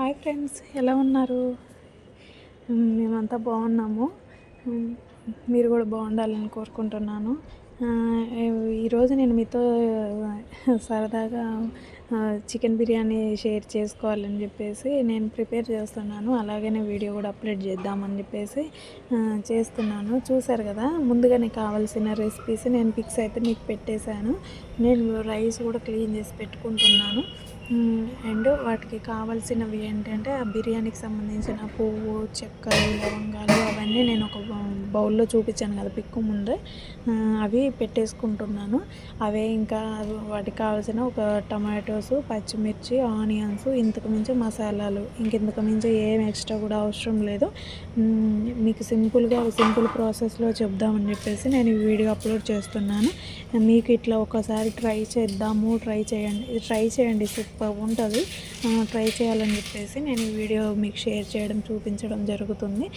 Hi friends ఎలా ఉన్నారు? మేమంతా బాగున్నాము. మీరు కూడా బాగుండాలని కోరుకుంటున్నాను. ఈరోజు నేను మీతో సరదాగా చికెన్ బిర్యానీ షేర్ చేసుకోవాలని చెప్పేసి నేను ప్రిపేర్ చేస్తున్నాను. అలాగనే వీడియో కూడా అప్లోడ్ చేద్దామని చెప్పేసి చేస్తున్నాను. చూసారు కదా ముందుగానే కావాల్సిన రెసిపీస్ నేను పిక్స్ అయితే మీకు పెట్టేశాను. నేను రైస్ కూడా క్లీన్ చేసి పెట్టుకుంటున్నాను. అండ్ వాటికి కావాల్సినవి ఏంటంటే ఆ బిర్యానీకి సంబంధించిన పువ్వు చెక్కలు లవంగాలు అవన్నీ నేను ఒక బౌల్లో చూపించాను కదా పిక్కు ముందే. అవి పెట్టేసుకుంటున్నాను. అవే ఇంకా వాటికి కావాల్సిన ఒక టమాటో టమాటోస్ పచ్చిమిర్చి ఆనియన్స్ ఇంతకు మించి మసాలాలు ఇంక ఇంతకు మించి ఏం ఎక్స్ట్రా కూడా అవసరం లేదు. మీకు సింపుల్గా సింపుల్ ప్రాసెస్లో చెప్దామని చెప్పేసి నేను ఈ వీడియో అప్లోడ్ చేస్తున్నాను. మీకు ఇట్లా ఒకసారి ట్రై చేద్దాము ట్రై చేయండి ట్రై చేయండి సూపర్ ఉంటుంది. ట్రై చేయాలని చెప్పేసి నేను ఈ వీడియో మీకు షేర్ చేయడం చూపించడం జరుగుతుంది.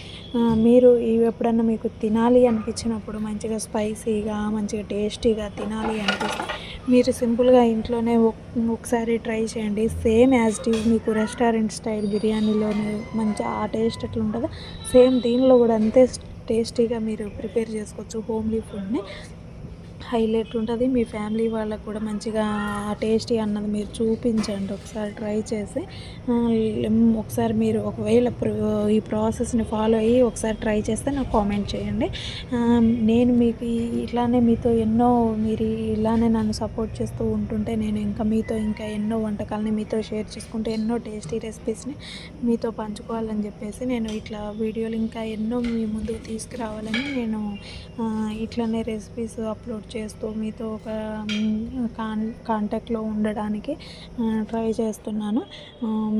మీరు ఇవి ఎప్పుడన్నా మీకు తినాలి అనిపించినప్పుడు మంచిగా స్పైసీగా మంచిగా టేస్టీగా తినాలి అనిపిస్తే మీరు సింపుల్గా ఇంట్లోనే ఒకసారి ట్రై చేయండి. సేమ్ యాజ్ ఇట్ ఈజ్ మీకు రెస్టారెంట్ స్టైల్ బిర్యానీలోనే మంచి ఆ టేస్ట్ ఎట్లా ఉంటుందో సేమ్ దీనిలో కూడా అంతే టేస్టీగా మీరు ప్రిపేర్ చేసుకోవచ్చు హోమ్లీ ఫుడ్ని. హైలైట్ ఉంటుంది. మీ ఫ్యామిలీ వాళ్ళకు కూడా మంచిగా టేస్టీ అన్నది మీరు చూపించండి. ఒకసారి ట్రై చేసి ఒకసారి మీరు ఒకవేళ ఈ ప్రాసెస్ని ఫాలో అయ్యి ఒకసారి ట్రై చేస్తే నాకు కామెంట్ చేయండి. నేను మీకు ఇట్లానే మీతో ఎన్నో మీరు ఇలానే నన్ను సపోర్ట్ చేస్తూ ఉంటుంటే నేను ఇంకా మీతో ఇంకా ఎన్నో వంటకాలని మీతో షేర్ చేసుకుంటే ఎన్నో టేస్టీ రెసిపీస్ని మీతో పంచుకోవాలని చెప్పేసి నేను ఇట్లా వీడియోలు ఇంకా ఎన్నో మీ ముందుకు తీసుకురావాలని నేను ఇట్లానే రెసిపీస్ అప్లోడ్ చేస్తూ మీతో ఒక కాన్ కాంటాక్ట్లో ఉండడానికి ట్రై చేస్తున్నాను.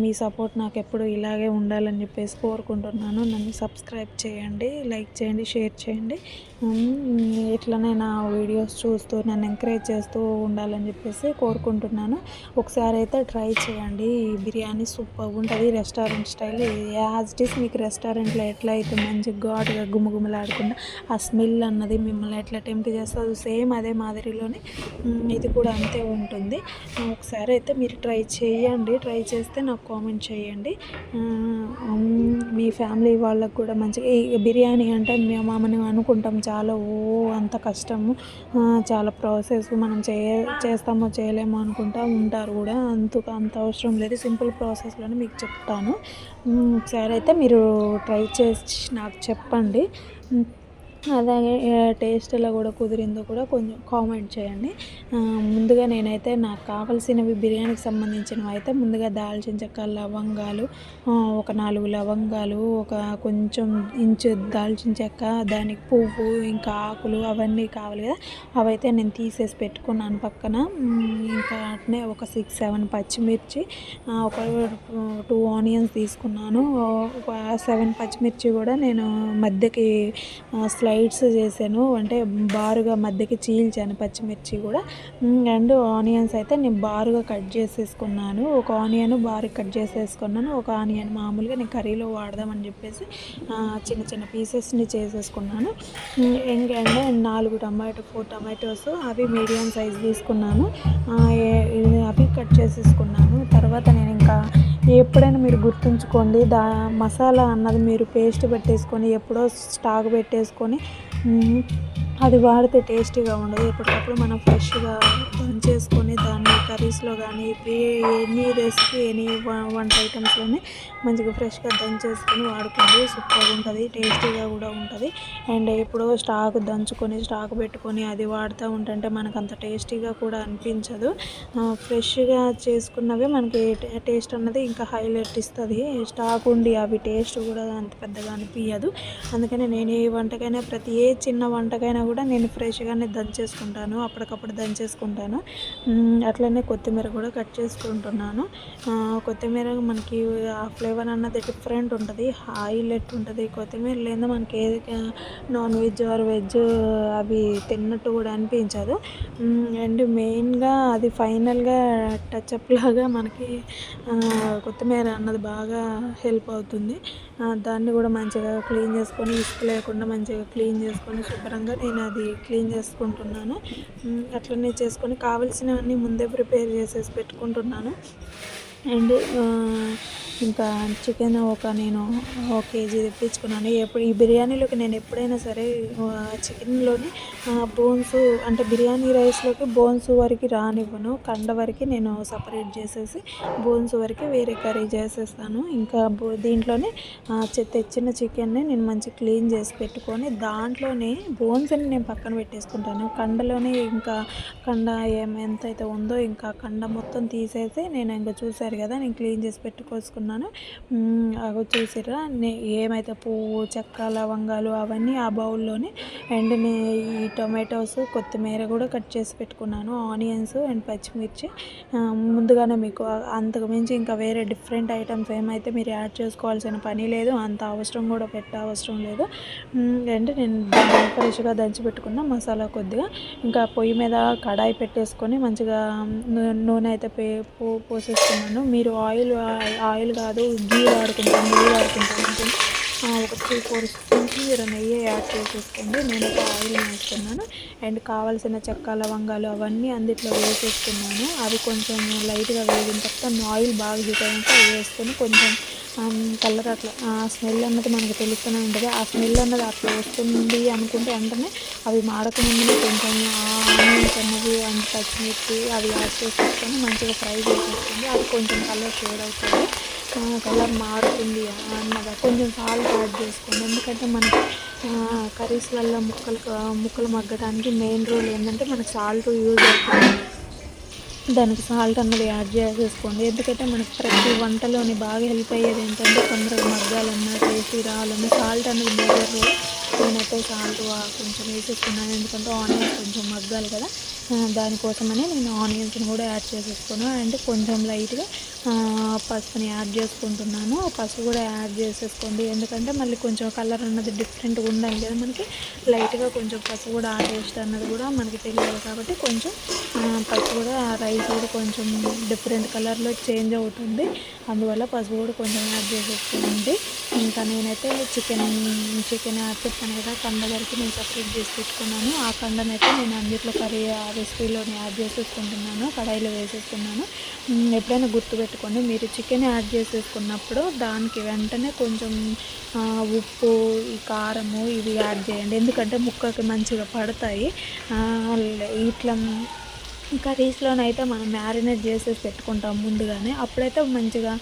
మీ సపోర్ట్ నాకు ఎప్పుడు ఇలాగే ఉండాలని చెప్పేసి కోరుకుంటున్నాను. నన్ను సబ్స్క్రైబ్ చేయండి లైక్ చేయండి షేర్ చేయండి. ఇట్లనే నా వీడియోస్ చూస్తూ నన్ను ఎంకరేజ్ చేస్తూ ఉండాలని చెప్పేసి కోరుకుంటున్నాను. ఒకసారి అయితే ట్రై చేయండి. ఈ బిర్యానీ సూపర్ ఉంటుంది restaurant style. As it is మీకు రెస్టారెంట్లో ఎట్లా అయితే మంచి ఘాటుగా గుమగుమలాడకుండా ఆ స్మెల్ అన్నది మిమ్మల్ని ఎట్లా టెంప్ట్ చేస్తుంది సేమ్ అదే మాదిరిలోనే ఇది కూడా అంతే ఉంటుంది. ఒకసారి అయితే మీరు ట్రై చేయండి. ట్రై చేస్తే నాకు కామెంట్ చేయండి. మీ ఫ్యామిలీ వాళ్ళకు కూడా మంచిగా బిర్యానీ అంటే మేము మనం అనుకుంటాం చాలా ఓ అంత కష్టము. చాలా ప్రాసెస్ మనం చేయ చేస్తామో చేయలేమో అనుకుంటా ఉంటారు కూడా. అంత అంత అవసరం లేదు. సింపుల్ ప్రాసెస్లోనే మీకు చెప్తాను. ఒకసారి అయితే మీరు ట్రై చేసి నాకు చెప్పండి. అలాగే టేస్ట్ ఎలా కూడా కుదిరిందో కూడా కొంచెం కామెంట్ చేయండి. ముందుగా నేనైతే నాకు కావాల్సినవి బిర్యానీకి సంబంధించినవి అయితే ముందుగా దాల్చిన చెక్క లవంగాలు ఒక నాలుగు లవంగాలు ఒక కొంచెం ఇంచు దాల్చిన చెక్క దానికి పువ్వు ఇంకా ఆకులు అవన్నీ కావాలి కదా. అవైతే నేను తీసేసి పెట్టుకున్నాను పక్కన. ఇంకా అట్నే ఒక సిక్స్ సెవెన్ పచ్చిమిర్చి ఒక టూ ఆనియన్స్ తీసుకున్నాను. ఒక సెవెన్ పచ్చిమిర్చి కూడా నేను మధ్యకి స్లైడ్స్ చేశాను. అంటే బారుగా మధ్యకి చీల్చాను పచ్చిమిర్చి కూడా. అండ్ ఆనియన్స్ అయితే నేను బారుగా కట్ చేసేసుకున్నాను. ఒక ఆనియన్ బారుగా కట్ చేసేసుకున్నాను. ఒక ఆనియన్ మామూలుగా నేను కర్రీలో వాడదామని చెప్పేసి చిన్న చిన్న పీసెస్ని చేసేసుకున్నాను. ఉమ్, ఇంకంటే నాలుగు టమాటో ఫోర్ టమాటోస్ అవి మీడియం సైజ్ తీసుకున్నాను. అవి కట్ చేసేసుకున్నాను. తర్వాత నేను ఇంకా ఎప్పుడైనా మీరు గుర్తుంచుకోండి. దా మసాలా అన్నది మీరు పేస్ట్ పెట్టేసుకొని ఎప్పుడో స్టాక్ పెట్టేసుకొని అది వాడితే టేస్టీగా ఉండదు. ఎప్పటికప్పుడు మనం ఫ్రెష్గా దంచేసుకొని దాన్ని కర్రీస్లో కానీ ఎనీ రెసిపీ ఎనీ వంట ఐటమ్స్లోనే మంచిగా ఫ్రెష్గా దంచేసుకొని వాడుకోండి సూపర్గా ఉంటుంది టేస్టీగా కూడా ఉంటుంది. అండ్ ఎప్పుడో స్టాక్ దంచుకొని స్టాక్ పెట్టుకొని అది వాడుతూ ఉంటుంటే మనకు అంత టేస్టీగా కూడా అనిపించదు. ఫ్రెష్గా చేసుకున్నవే మనకి టేస్ట్ అన్నది ఇంకా హైలైట్ ఇస్తుంది. స్టాక్ ఉండి అవి టేస్ట్ కూడా అంత పెద్దగా అనిపించదు అందుకని నేను ఏ వంటకైనా ప్రతి ఏ చిన్న వంటకైనా కూడా నేను ఫ్రెష్గానే దంచేసుకుంటాను అప్పటికప్పుడు దంచేసుకుంటాను. అట్లనే కొత్తిమీర కూడా కట్ చేసుకుంటున్నాను. కొత్తిమీర మనకి ఆ ఫ్లేవర్ అన్నది డిఫరెంట్ ఉంటుంది హైలైట్ ఉంటుంది. కొత్తిమీర లేదా మనకి ఏది నాన్ వెజ్ ఆర్ వెజ్ అవి తిన్నట్టు కూడా అనిపించదు. అండ్ మెయిన్గా అది ఫైనల్గా టచ్అప్ లాగా మనకి కొత్తిమీర అన్నది బాగా హెల్ప్ అవుతుంది. దాన్ని కూడా మంచిగా క్లీన్ చేసుకొని ఇసుక లేకుండా మంచిగా క్లీన్ చేసుకొని శుభ్రంగా నేను అది క్లీన్ చేసుకుంటున్నాను. అట్లనే చేసుకొని కావలసినవన్నీ ముందే ప్రిపేర్ చేసేసి పెట్టుకుంటున్నాను. అండ్ ఇంకా చికెన్ ఒక నేను ఒక కేజీ తెప్పించుకున్నాను. ఎప్పుడు ఈ బిర్యానీలోకి నేను ఎప్పుడైనా సరే చికెన్లోని బోన్స్ అంటే బిర్యానీ రైస్లోకి బోన్స్ వరకు రానివ్వను. కండ వరకు నేను సపరేట్ చేసేసి బోన్స్ వరకు వేరే కర్రీ చేసేస్తాను. ఇంకా బో దీంట్లోనే తెచ్చిన చికెన్ని నేను మంచి క్లీన్ చేసి పెట్టుకొని దాంట్లోనే బోన్స్ని నేను పక్కన పెట్టేసుకుంటాను. కండలోనే ఇంకా కండ ఏం అయితే ఉందో ఇంకా కండ మొత్తం తీసేసి నేను ఇంకా చూసారు కదా నేను క్లీన్ చేసి పెట్టుకోసుకున్నాను అవి చూసిరా ఏమైతే పువ్వు చెక్క లవంగాలు అవన్నీ ఆ బౌల్లోనే అండ్ ఈ టొమాటోస్ కొత్తిమీర కూడా కట్ చేసి పెట్టుకున్నాను ఆనియన్స్ అండ్ పచ్చిమిర్చి. ముందుగానే మీకు అంతకుమించి ఇంకా వేరే డిఫరెంట్ ఐటమ్స్ ఏమైతే మీరు యాడ్ చేసుకోవాల్సిన పని లేదు అంత అవసరం కూడా పెట్ట అవసరం లేదు. అంటే నేను ఫ్రెష్గా దంచి పెట్టుకున్న మసాలా కొద్దిగా. ఇంకా పొయ్యి మీద కడాయి పెట్టేసుకొని మంచిగా నూనె అయితే పో పోసేసుకున్నాను మీరు ఆయిల్ ఆయిల్ కాదు గీ వాడుకుంటాను నెయ్యి వాడుకుంటాను ఒక త్రీ ఫోర్ స్పూన్స్ మీరు నెయ్యి యాడ్ చేసేసుకోండి. నేను ఒక ఆయిల్ వేసుకున్నాను అండ్ కావాల్సిన చెక్క లవంగాలు అవన్నీ అందుట్లో వేసేసుకున్నాను అవి కొంచెం లైట్గా వేగిన తర్వాత ఆయిల్ బాగా హీట్ అయ్యాక వేసుకొని కొంచెం కలర్ అట్లా ఆ స్మెల్ అన్నది మనకు తెలుస్తూనే ఉంటుంది. ఆ స్మెల్ అన్నది అట్లా వస్తుంది అనుకుంటే వెంటనే అవి మాడకముందునే కొంచెం ఆనియన్స్ అన్నది అంత పచ్చిమిర్చి అవి యాడ్ చేసేసుకొని మంచిగా ఫ్రై చేసేస్తుంది అది కొంచెం కలర్ షేడ్ అవుతుంది. కలర్ మారుతుంది అన్నది. కొంచెం సాల్ట్ యాడ్ చేసుకోండి. ఎందుకంటే మనకి కర్రీస్లలో ముక్కలు ముక్కలు మగ్గడానికి మెయిన్ రోల్ ఏంటంటే మనకి సాల్ట్ యూజ్ అవుతుంది. దానికి సాల్ట్ అన్నది యాడ్ చేసేసుకోండి. ఎందుకంటే మనకి ప్రతి వంటలోని బాగా హెల్ప్ అయ్యేది ఏంటంటే తొందరగా మగ్గాలన్నా టేస్టీ రావాలన్నా సాల్ట్ అన్నది మేజర్ నేనైతే సాల్ట్ కొంచెం వేసేసుకున్నాను. ఎందుకంటే ఆనియన్స్ కొంచెం మగ్గాలి కదా. దానికోసమని నేను ఆనియన్స్ని కూడా యాడ్ చేసేసుకున్నాను. అండ్ కొంచెం లైట్గా పసుపుని యాడ్ చేసుకుంటున్నాను. పసుపు కూడా యాడ్ చేసేసుకోండి. ఎందుకంటే మళ్ళీ కొంచెం కలర్ అన్నది డిఫరెంట్గా ఉండాలి కదా మనకి. లైట్గా కొంచెం పసుపు కూడా యాడ్ చేస్తే అన్నది కూడా మనకి తెలియాలి కాబట్టి కొంచెం పసుపు కూడా రైస్ కూడా కొంచెం డిఫరెంట్ కలర్లో చేంజ్ అవుతుంది. అందువల్ల పసుపు కూడా కొంచెం యాడ్ చేసేసుకోండి. ఇంకా నేనైతే చికెన్ చికెన్ యాడ్ చెప్పాను కదా కండ వరకు నేను సపరేట్ చేసి పెట్టుకున్నాను. ఆ కండనైతే నేను అన్నిట్లో కర్రీ ఆ రెసిపీలో యాడ్ చేసేసుకుంటున్నాను కడాయిలో వేసేసుకున్నాను. ఎప్పుడైనా గుర్తుపెట్టుకోండి మీరు చికెన్ యాడ్ చేసేసుకున్నప్పుడు దానికి వెంటనే కొంచెం ఉప్పు ఈ కారము ఇవి యాడ్ చేయండి. ఎందుకంటే ముక్కకి మంచిగా పడతాయి. ఇట్లా కర్రీస్లోనైతే మనం మ్యారినేట్ చేసేసి పెట్టుకుంటాం ముందుగానే. అప్పుడైతే మంచిగా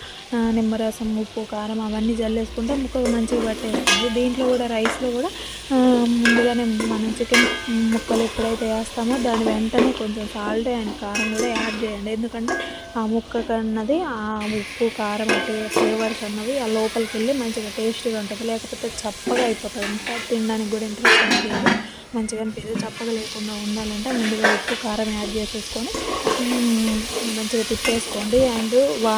నిమ్మరసం ఉప్పు కారం అవన్నీ జల్లేసుకుంటే ముక్కలు మంచిగా పట్టేస్తుంది. దీంట్లో కూడా రైస్లో కూడా ముందుగానే మనం చికెన్ ముక్కలు ఎప్పుడైతే వేస్తామో దాని వెంటనే కొంచెం సాల్ట్ అండ్ కారం కూడా యాడ్ చేయండి. ఎందుకంటే ఆ ముక్క అన్నది ఆ ఉప్పు కారం అంటే ఫ్లేవర్స్ అన్నవి ఆ లోపలికి వెళ్ళి మంచిగా టేస్ట్గా ఉంటుంది. లేకపోతే చప్పగా అయిపోతుంది ఇంకా తినడానికి కూడా ఇంట్రెస్ట్ ఉంటుంది మంచిగా అనిపిస్తుంది. చప్పగా లేకుండా ఉండాలంటే ముందుగా ఉప్పు కారం యాడ్ చేసేసుకొని మంచిగా తిప్పేసుకోండి అండ్ వా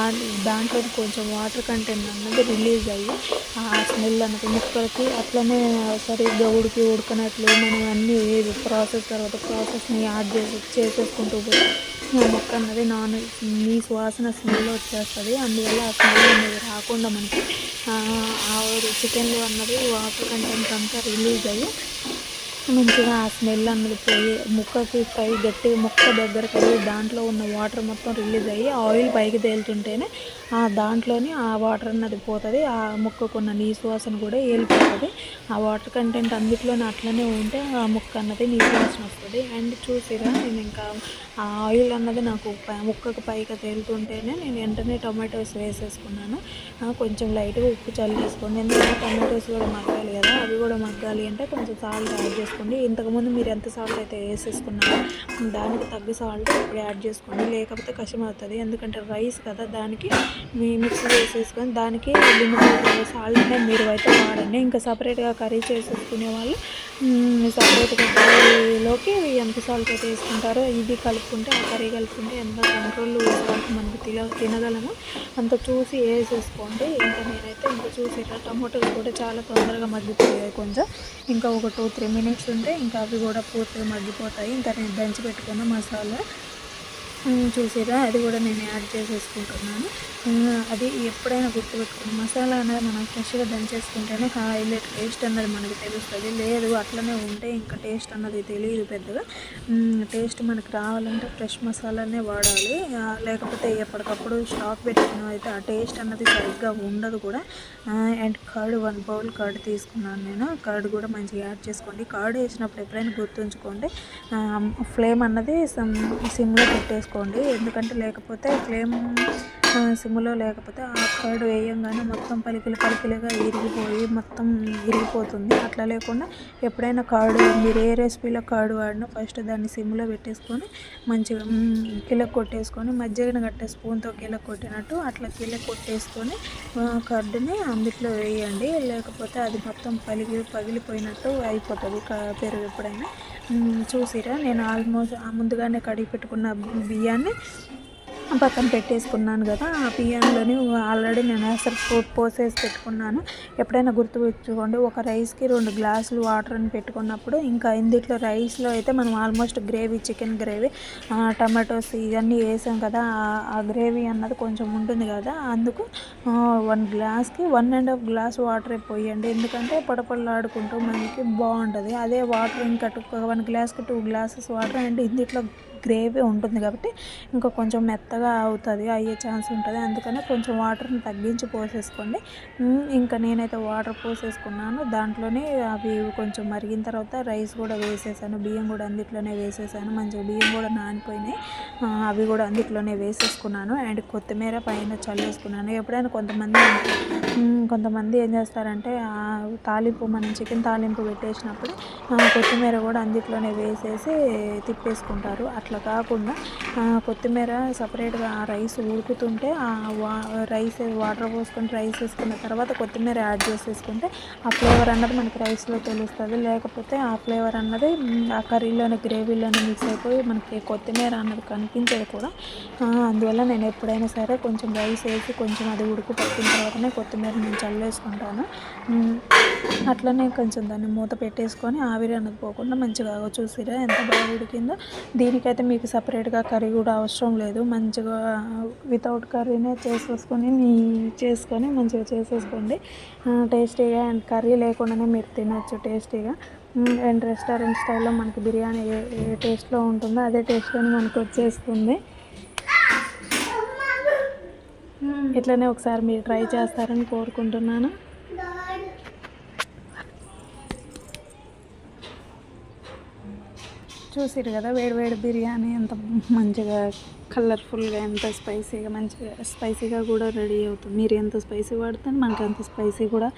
దాంట్లో కొంచెం వాటర్ కంటెంట్ అన్నది రిలీజ్ అయ్యి ఆ స్మెల్ అన్నది ముక్కలకి అట్లనే సరిగ్గా ఉడికి ఉడకనట్లు మనం అన్నీ ప్రాసెస్ తర్వాత ప్రాసెస్ని యాడ్ చేసి చేసేసుకుంటూ పోతే ఆ ముక్క అన్నది నాన్ మీ సువాసన స్మెల్ వచ్చేస్తుంది. అందువల్ల ఆ స్మెల్ అనేది రాకుండా మనకి ఆ చికెన్లో అన్నది వాటర్ కంటెంట్ అంతా రిలీజ్ అయ్యి మంచిగా ఆ స్మెల్ అన్నది పోయి ముక్కకి పై గట్టిగా ముక్క దగ్గరకు వెళ్ళి దాంట్లో ఉన్న వాటర్ మొత్తం రిలీజ్ అయ్యి ఆయిల్ పైకి తేలుతుంటేనే ఆ దాంట్లోని ఆ వాటర్ అన్నది పోతుంది. ఆ ముక్కకున్న నీసు వాసన కూడా వెళ్ళిపోతుంది ఆ వాటర్ కంటెంట్ అన్నిట్లోనే అట్లనే ఉంటే ఆ ముక్క అన్నది నీసు వాసన వస్తుంది. అండ్ చూసిరా నేను ఇంకా ఆ ఆయిల్ అన్నది నాకు ముక్కకు పైకి తేలుతుంటేనే నేను వెంటనే టొమాటోస్ వేసేసుకున్నాను. కొంచెం లైట్గా ఉప్పు చల్లేసుకోండి. ఎందుకంటే టొమాటోస్ కూడా మగ్గాలి కదా అవి కూడా మగ్గాలి అంటే కొంచెం సాల్ట్ యాడ్ చేసుకోండి. ఇంతకుముందు మీరు ఎంత సాల్ట్ అయితే వేసేసుకున్నారో దానికి తగ్గ సాల్ట్ ఇప్పుడు యాడ్ చేసుకోండి. లేకపోతే కష్టం అవుతుంది ఎందుకంటే రైస్ కదా దానికి మీ మిక్స్ చేసేసుకొని దానికి లిమిటెడ్ సాల్ట్ అనేది మీరు అయితే వాడండి. ఇంకా సపరేట్గా కర్రీ చేసేసుకునే వాళ్ళు సపరేట్గా కర్రీలోకి ఎంత సాల్ట్ అయితే వేసుకుంటారో ఇది కలుపుకుంటే ఆ కర్రీ కలుపుకుంటే ఎంత కంట్రోల్ సాల్ట్ మనకు తిన తినగలము అంత చూసి వేసేసుకోండి. ఇంకా నేనైతే ఇంకా చూసి టమోటాలు కూడా చాలా తొందరగా మగ్గిపోయాయి కొంచెం. ఇంకా ఒక టూ త్రీ మినిట్స్ ఉంటే ఇంకా అవి కూడా పూర్తిగా మగ్గిపోతాయి. ఇంకా నేను దంచి పెట్టుకున్న మసాలా చూసారా? అది కూడా నేను యాడ్ చేసేసుకుంటున్నాను. అది ఎప్పుడైనా గుర్తుపెట్టుకుని మసాలా అనేది మనం ఫ్రెష్గా దంచేసుకుంటేనే హైలైట్ టేస్ట్ అన్నది మనకి తెలుస్తుంది. లేదు అట్లనే ఉంటే ఇంకా టేస్ట్ అన్నది తెలియదు పెద్దగా. టేస్ట్ మనకు రావాలంటే ఫ్రెష్ మసాలానే వాడాలి. లేకపోతే ఎప్పటికప్పుడు స్టాక్ పెట్టుకున్న అయితే ఆ టేస్ట్ అన్నది సరిగ్గా ఉండదు కూడా. And curd one bowl curd తీసుకున్నాను నేను. కర్డ్ కూడా మంచిగా యాడ్ చేసుకోండి. కర్డ్ వేసినప్పుడు ఎప్పుడైనా గుర్తుంచుకోండి. ఫ్లేమ్ అన్నది సమ్ సిమ్లో పెట్టేసుకోండి. ఎందుకంటే లేకపోతే ఫ్లేమ్ సిమ్లో లేకపోతే ఆ కర్డ్ వేయంగానే మొత్తం పలికిలు పలికిలుగా ఇరిగిపోయి మొత్తం ఇరిగిపోతుంది. అట్లా లేకుండా ఎప్పుడైనా కర్డ్ మీరు ఏ రెసిపీలో కర్డ్ వాడినా ఫస్ట్ దాన్ని సిమ్లో పెట్టేసుకొని మంచిగా కిలక్ కొట్టేసుకొని మజ్జిగను కట్టే స్పూన్తో కిల కొట్టినట్టు అట్లా కిల కొట్టేసుకొని కర్డ్ని అందుట్లో వేయండి. లేకపోతే అది మొత్తం పలికి పగిలిపోయినట్టు అయిపోతుంది పెరుగు ఎప్పుడైనా. చూసిరా? నేను ఆల్మోస్ట్ ముందుగానే కడిగి పెట్టుకున్న బియ్యాన్ని పక్కన పెట్టేసుకున్నాను కదా ఆ బియ్యంలోని ఆల్రెడీ నేను అసలు పోసేసి పెట్టుకున్నాను. ఎప్పుడైనా గుర్తుపెట్టుకోండి ఒక రైస్కి రెండు గ్లాసులు వాటర్ అని పెట్టుకున్నప్పుడు ఇంకా ఇందిట్లో రైస్లో అయితే మనం almost gravy chicken gravy tomatoes ఇవన్నీ వేసాం కదా ఆ- గ్రేవీ అన్నది కొంచెం ఉంటుంది కదా అందుకు వన్ గ్లాస్కి one and half glass water పోయండి. ఎందుకంటే పొడపొడలాడుకుంటూ మనకి బాగుంటుంది. అదే వాటర్ ఇంకా వన్ గ్లాస్కి టూ గ్లాసెస్ వాటర్ అండ్ ఇందిట్లో గ్రేవీ ఉంటుంది కాబట్టి ఇంకా కొంచెం మెత్తగా అవుతుంది అయ్యే ఛాన్స్ ఉంటుంది. అందుకని కొంచెం వాటర్ని తగ్గించి పోసేసుకోండి. ఇంకా నేనైతే వాటర్ పోసేసుకున్నాను. దాంట్లోనే అవి కొంచెం మరిగిన తర్వాత రైస్ కూడా వేసేసాను. బియ్యం కూడా అందుట్లోనే వేసేసాను. మంచిగా బియ్యం కూడా నానిపోయినాయి. అవి కూడా అందుట్లోనే వేసేసుకున్నాను. అండ్ కొత్తిమీర పైన చల్లేసుకున్నాను. ఎప్పుడైనా కొంతమంది కొంతమంది ఏం చేస్తారంటే ఆ తాలింపు మనం చికెన్ తాలింపు పెట్టేసినప్పుడు కొత్తిమీర కూడా అందుట్లోనే వేసేసి తిప్పేసుకుంటారు. అట్లా కాకుండా కొత్తిమీర సపరేట్గా రైస్ ఉడుకుతుంటే ఆ వా రైస్ వాటర్ పోసుకొని రైస్ వేసుకున్న తర్వాత కొత్తిమీర యాడ్ చేసేసుకుంటే ఆ ఫ్లేవర్ అన్నది మనకి రైస్లో తెలుస్తుంది. లేకపోతే ఆ ఫ్లేవర్ అన్నది ఆ కర్రీలోని గ్రేవీలోనే మిక్స్ అయిపోయి మనకి కొత్తిమీర అన్నది కనిపించదు కూడా. అందువల్ల నేను ఎప్పుడైనా సరే కొంచెం రైస్ వేసి కొంచెం అది ఉడుకు పట్టిన తర్వాతనే కొత్తిమీర నేను చల్లేసుకుంటాను. అట్లనే కొంచెం దాన్ని మూత పెట్టేసుకొని ఆవిరి అన్నది పోకుండా మంచిగా చూసిరా ఎంత బాగా ఉడికిందో. దీనికైతే మీకు సపరేట్గా కర్రీ కూడా అవసరం లేదు. మంచిగా వితౌట్ కర్రీనే చేసేసుకొని నీ చేసుకొని మంచిగా చేసేసుకోండి. టేస్టీగా అండ్ కర్రీ లేకుండానే మీరు తినొచ్చు టేస్టీగా. అండ్ రెస్టారెంట్ స్టైల్లో మనకి బిర్యానీ ఏ ఏ టేస్ట్లో ఉంటుందో అదే టేస్ట్లోనే మనకు వచ్చేస్తుంది ఇట్లనే ఒకసారి మీరు ట్రై చేస్తారని కోరుకుంటున్నాను. చూసిరు కదా వేడి వేడి బిర్యానీ ఎంత మంచిగా కలర్ఫుల్గా ఎంత స్పైసీగా మంచిగా స్పైసీగా కూడా రెడీ అవుతుంది. మీరు ఎంత స్పైసీ వాడితే మనకి అంత స్పైసీ కూడా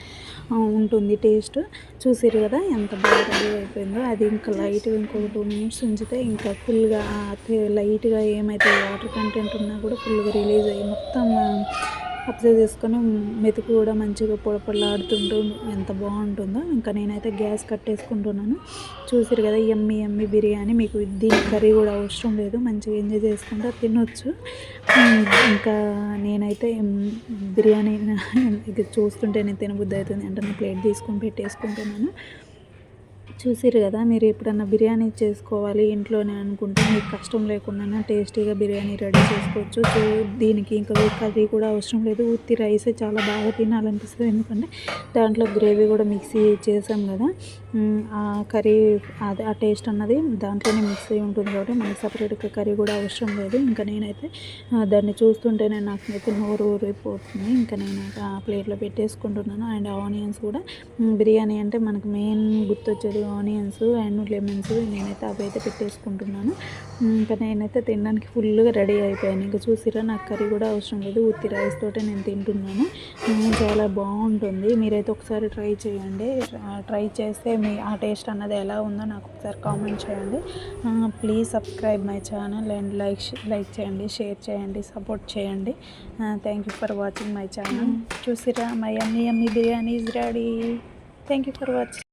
ఉంటుంది టేస్ట్ చూసిరు కదా ఎంత బాగా రెడీ అయిపోయిందో. అది ఇంకా లైట్గా ఇంకో టూ మినిట్స్ ఉంచితే ఇంకా ఫుల్గా లైట్గా ఏమైతే వాటర్ కంటెంట్ ఉన్నా కూడా ఫుల్గా రిలీజ్ అయ్యి మొత్తం అబ్జర్వ్ చేసుకొని మెతుకు కూడా మంచిగా పొడపొడలాడుతుంటూ ఎంత బాగుంటుందో. ఇంకా నేనైతే గ్యాస్ కట్టేసుకుంటున్నాను. చూసారు కదా ఎమ్మి ఎమ్మి బిర్యానీ మీకు దీని కర్రీ కూడా అవసరం లేదు. మంచిగా ఎంజాయ్ చేసుకుంటూ తినొచ్చు. ఇంకా నేనైతే బిర్యానీ ఇది చూస్తుంటే నేను తినబుద్ధి అవుతుంది. అంటే నేను ప్లేట్ తీసుకొని పెట్టేసుకుంటున్నాను. చూసిరు కదా మీరు ఎప్పుడన్నా బిర్యానీ చేసుకోవాలి ఇంట్లోనే అనుకుంటే మీకు కష్టం లేకుండా టేస్టీగా బిర్యానీ రెడీ చేసుకోవచ్చు. సో దీనికి ఇంకా కర్రీ కూడా అవసరం లేదు. ఉత్తి రైసే చాలా బాగా తినాలనిపిస్తుంది. ఎందుకంటే దాంట్లో గ్రేవీ కూడా మిక్సీ చేసాం కదా. ఆ కర్రీ అది ఆ టేస్ట్ అన్నది దాంట్లోనే మిక్స్ అయి ఉంటుంది కాబట్టి మనకి సపరేట్గా కర్రీ కూడా అవసరం లేదు. ఇంకా నేనైతే దాన్ని చూస్తుంటేనే నాకైతే నోరు ఊరిపోతుంది. ఇంకా నేను ఆ ప్లేట్లో పెట్టేసుకుంటున్నాను. అండ్ ఆనియన్స్ కూడా. బిర్యానీ అంటే మనకు మెయిన్ గుర్తొచ్చేది ఆనియన్స్ అండ్ లెమన్స్. నేనైతే అవి అయితే పెట్టేసుకుంటున్నాను. ఇంకా నేనైతే తినడానికి ఫుల్గా రెడీ అయిపోయాను. ఇంకా చూసిరా నాకు కర్రీ కూడా అవసరం లేదు. ఉత్తి రైస్ తోటే నేను తింటున్నాను. చాలా బాగుంటుంది. మీరైతే ఒకసారి ట్రై చేయండి. ట్రై చేస్తే మీ ఆ టేస్ట్ అన్నది ఎలా ఉందో నాకు ఒకసారి కామెంట్ చేయండి. Please subscribe my channel and like like చేయండి షేర్ చేయండి సపోర్ట్ చేయండి. Thank you for watching my channel చూసిరా మై అమ్మీ అమ్మీ biryani is ready thank you for watching